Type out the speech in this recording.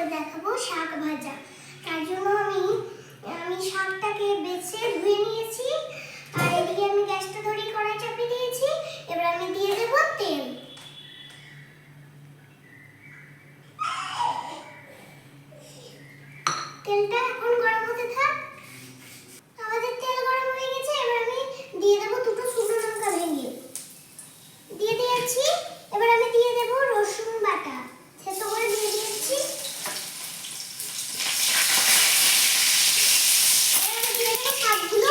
করে দেখাবো শাক ভাজা। তার জন্য আমি আমি শাকটাকে বেছে ধুয়ে নিয়েছি। আর এদিকে আমি গ্যাসটা ধরে কড়াই চাপিয়ে দিয়েছি। এবার আমি দিয়ে দেব তেল। তেলটা থাকগুলো